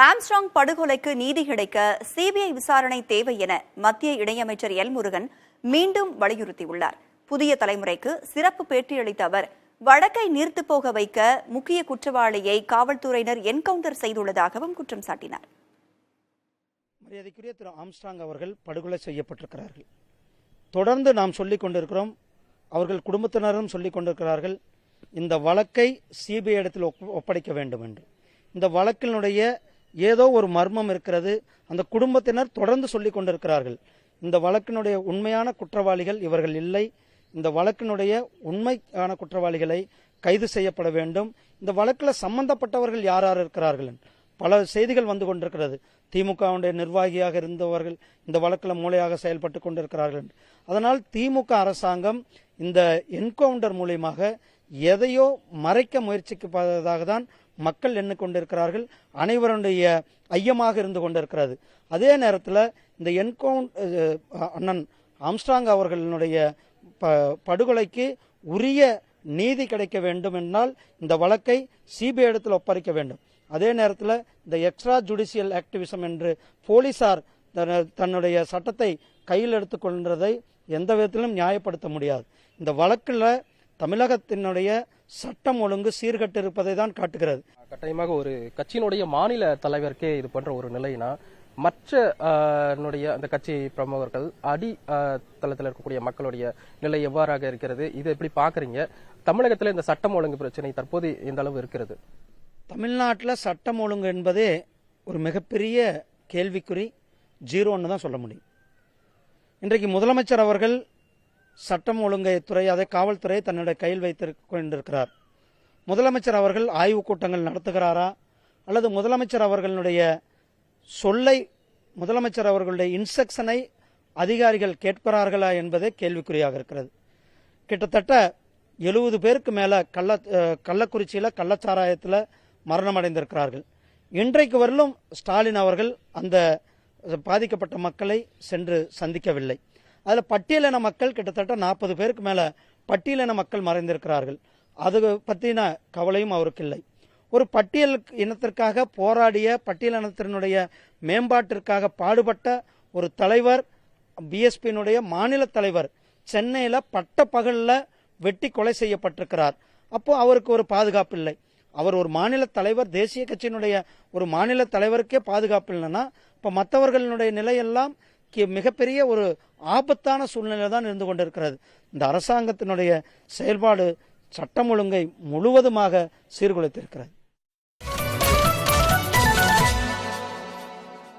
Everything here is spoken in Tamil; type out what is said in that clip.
ஆம்ஸ்ட்ராங் படுகொலைக்கு நீதி கிடைக்க சிபிஐ விசாரணை தேவை என மத்திய இணையமைச்சர் எல் முருகன் மீண்டும் வலியுறுத்தியுள்ளார். புதிய தலைமுறைக்கு சிறப்பு பேட்டியளித்த அவர் வழக்கை நீர்த்து போக வைக்க முக்கிய குற்றவாளியை காவல்துறையினர் என்கவுண்டர் செய்துள்ளதாகவும் குற்றம் சாட்டினார். மரியாதைக்குரிய திரு ஆம்ஸ்ட்ராங் அவர்கள் படுகொலை செய்யப்பட்டிருக்கிறார்கள். தொடர்ந்து நாம் சொல்லிக் கொண்டிருக்கிறோம் அவர்கள் குடும்பத்தினரும் சொல்லிக் கொண்டிருக்கிறார்கள் இந்த வழக்கை சிபிஐ இடத்தில் ஒப்ப- ஒப்படைக்க வேண்டும் என்று இந்த வழக்கினுடைய ஏதோ ஒரு மர்மம் இருக்கிறது. அந்த குடும்பத்தினர் தொடர்ந்து சொல்லிக் கொண்டிருக்கிறார்கள். இந்த வழக்கினுடைய உண்மையான குற்றவாளிகள் இவர்கள் இல்லை. இந்த வழக்கினுடைய உண்மையான குற்றவாளிகளை கைது செய்யப்பட வேண்டும். இந்த வழக்கில் சம்பந்தப்பட்டவர்கள் யார் யார் இருக்கிறார்கள்? பல செய்திகள் வந்து கொண்டிருக்கிறது. திமுகவுடைய நிர்வாகியாக இருந்தவர்கள் இந்த வழக்கில் மூளையாக செயல்பட்டு கொண்டிருக்கிறார்கள். அதனால் திமுக அரசாங்கம் இந்த என்கவுண்டர் மூலியமாக எதையோ மறைக்க முயற்சிப்பதாக தான் மக்கள் எண்ணிக்கொண்டிருக்கிறார்கள் அனைவருடைய ஐயமாக இருந்து கொண்டிருக்கிறது. அதே நேரத்தில் இந்த என்கவுண்ட் அண்ணன் ஆம்ஸ்டாங் அவர்களினுடைய ப- படுகொலைக்கு உரிய நீதி கிடைக்க வேண்டும் என்றால் இந்த வழக்கை சிபிஐ இடத்தில் ஒப்படைக்க வேண்டும். அதே நேரத்தில் இந்த எக்ஸ்ட்ரா ஜுடிஷியல் ஆக்டிவிசம் என்று போலீசார் தன்னுடைய சட்டத்தை கையில் எடுத்துக்கொள்றதை எந்த விதத்திலும் நியாயப்படுத்த முடியாது. இந்த வழக்கில் தமிழகத்தினுடைய சட்டம் ஒழுங்கு சீர்கட்டு இருப்பதை தான் காட்டுகிறது. கட்டாயமாக ஒரு கட்சியினுடைய மாநில தலைவருக்கே இது போன்ற ஒரு நிலைனா மற்ற அந்த கட்சி பிரமுகர்கள் அடி தளத்தில் இருக்கக்கூடிய மக்களுடைய நிலை எவ்வாறாக இருக்கிறது இதை எப்படி பாக்குறீங்க தமிழகத்தில் இந்த சட்டம் ஒழுங்கு பிரச்சனை தற்போது இந்த அளவு இருக்கிறது? தமிழ்நாட்டில் சட்டம் ஒழுங்கு என்பதே ஒரு மிகப்பெரிய கேள்விக்குறி ஜீரோன்னு தான் சொல்ல முடியும். இன்றைக்கு முதலமைச்சர் அவர்கள் சட்டம் ஒழுங்கை துறை அதை காவல்துறை தன்னுடைய கையில் வைத்து கொண்டிருக்கிறார். முதலமைச்சர் அவர்கள் ஆய்வுக் கூட்டங்கள் நடத்துகிறாரா? அல்லது முதலமைச்சர் அவர்களுடைய சொல்லை முதலமைச்சர் அவர்களுடைய இன்ஸ்ட்ரக்ஷனை அதிகாரிகள் கேட்கிறார்களா என்பதே கேள்விக்குறியாக இருக்கிறது. கிட்டத்தட்ட எழுபது பேருக்கு மேலே கள்ள கள்ளக்குறிச்சியில் கள்ளச்சாராயத்தில் மரணம் அடைந்திருக்கிறார்கள் இன்றைக்கு வரலும் ஸ்டாலின் அவர்கள் அந்த பாதிக்கப்பட்ட மக்களை சென்று சந்திக்கவில்லை. அதில் பட்டியலின மக்கள் கிட்டத்தட்ட நாற்பது பேருக்கு மேலே பட்டியலின மக்கள் மறைந்திருக்கிறார்கள். அது பற்றின கவலையும் அவருக்கு இல்லை. ஒரு பட்டியல் இனத்திற்காக போராடிய பட்டியலினத்தினுடைய மேம்பாட்டிற்காக பாடுபட்ட ஒரு தலைவர் பிஎஸ்பியினுடைய மாநில தலைவர் சென்னையில் பட்ட பகலில் வெட்டி கொலை செய்யப்பட்டிருக்கிறார். அப்போ அவருக்கு ஒரு பாதுகாப்பு இல்லை. அவர் ஒரு மாநில தலைவர் தேசிய கட்சியினுடைய ஒரு மாநில தலைவருக்கே பாதுகாப்பு இல்லைன்னா இப்போ மற்றவர்களுடைய நிலையெல்லாம் மிகப்பெரிய ஒரு ஆபத்தான சூழ்நிலை தான் இருந்து கொண்டிருக்கிறது. இந்த அரசாங்கத்தினுடைய செயல்பாடு சட்டம் ஒழுங்கை முழுவதுமாக சீர்குலைத்திருக்கிறது.